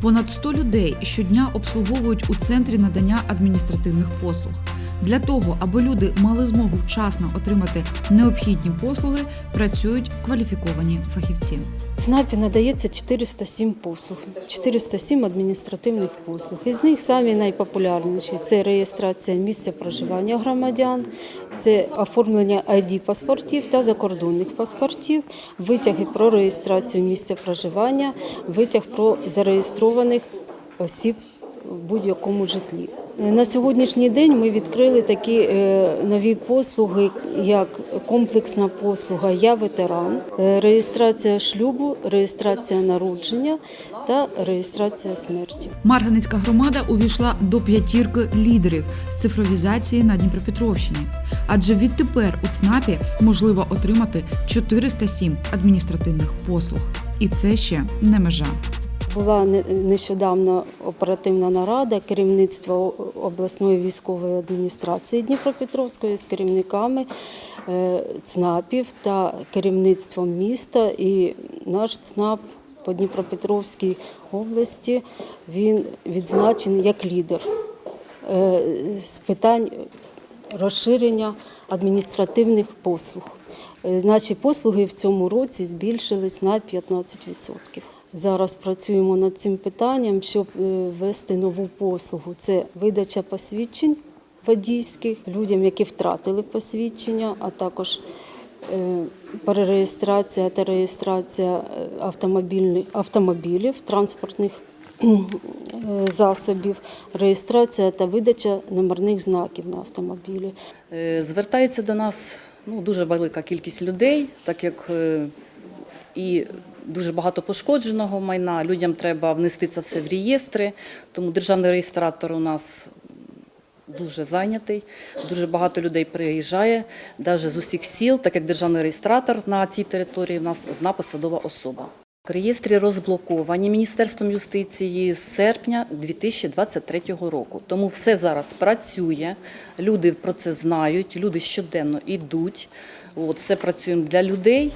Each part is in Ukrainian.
Понад 100 людей щодня обслуговують у центрі надання адміністративних послуг. Для того, аби люди мали змогу вчасно отримати необхідні послуги, працюють кваліфіковані фахівці. ЦНАПі надається 407 послуг, 407 адміністративних послуг. Із них самі найпопулярніші це реєстрація місця проживання громадян, це оформлення id паспортів та закордонних паспортів, витяги про реєстрацію місця проживання, витяг про зареєстрованих осіб в будь-якому житлі. Е, На сьогоднішній день ми відкрили такі е, нові послуги, як комплексна послуга Я ветеран, е, реєстрація шлюбу, реєстрація народження та реєстрація смерті. Марганицька громада увійшла до п'ятірки лідерів з цифровізації на Дніпропетровщині. Адже відтепер у ЦНАПі можливо отримати 407 адміністративних послуг. І це ще не межа. Була нещодавно оперативна нарада керівництва обласної військової адміністрації Дніпропетровської з керівниками е, ЦНАПів та керівництвом міста. І наш ЦНАП по Дніпропетровській області він відзначений як лідер е, з питань розширення адміністративних послуг. Е, Наші послуги в цьому році збільшились на 15%. Зараз працюємо над цим питанням, щоб е, ввести нову послугу. Це видача посвідчень водійських людям, які втратили посвідчення, а також е, перереєстрація та реєстрація е, автомобільних автомобілів, транспортних е, засобів, реєстрація та видача номерних знаків на автомобілі. Е, Звертається до нас ну, дуже велика кількість людей, так як е, і дуже багато пошкодженого майна. Людям треба внести це все в реєстри, тому державний реєстратор у нас дуже зайнятий. Дуже багато людей приїжджає, навіть з усіх сіл, так як державний реєстратор на цій території у нас одна посадова особа. Реєстри розблоковані Міністерством юстиції з серпня 2023 року. Тому все зараз працює. Люди про це знають, люди щоденно йдуть. От, все працюємо для людей.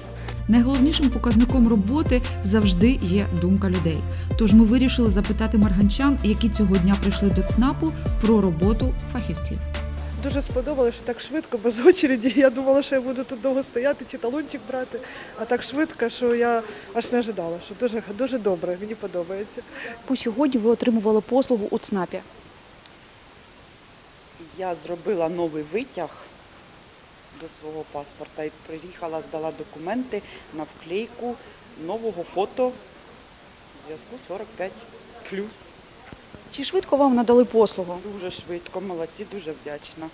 Найголовнішим показником роботи завжди є думка людей. Тож ми вирішили запитати марганчан, які цього дня прийшли до ЦНАПу, про роботу фахівців. Дуже сподобалося, що так швидко, без очереді. Я думала, що я буду тут довго стояти чи талончик брати, а так швидко, що я аж не ожидала, що дуже, дуже добре, мені подобається. Яку сьогодні ви отримували послугу у ЦНАПі? Я зробила новий витяг до свого паспорта і приїхала, здала документи на вклейку нового фото в зв'язку 45 плюс. Чи швидко вам надали послугу? Дуже швидко, молодці, дуже вдячна.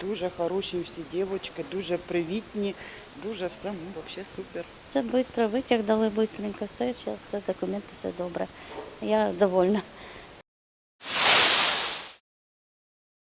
Дуже хороші всі дівчатки, дуже привітні, дуже все, ну, взагалі супер. Це швидко витяг дали, швидко все, зараз документи, все добре. Я довольна.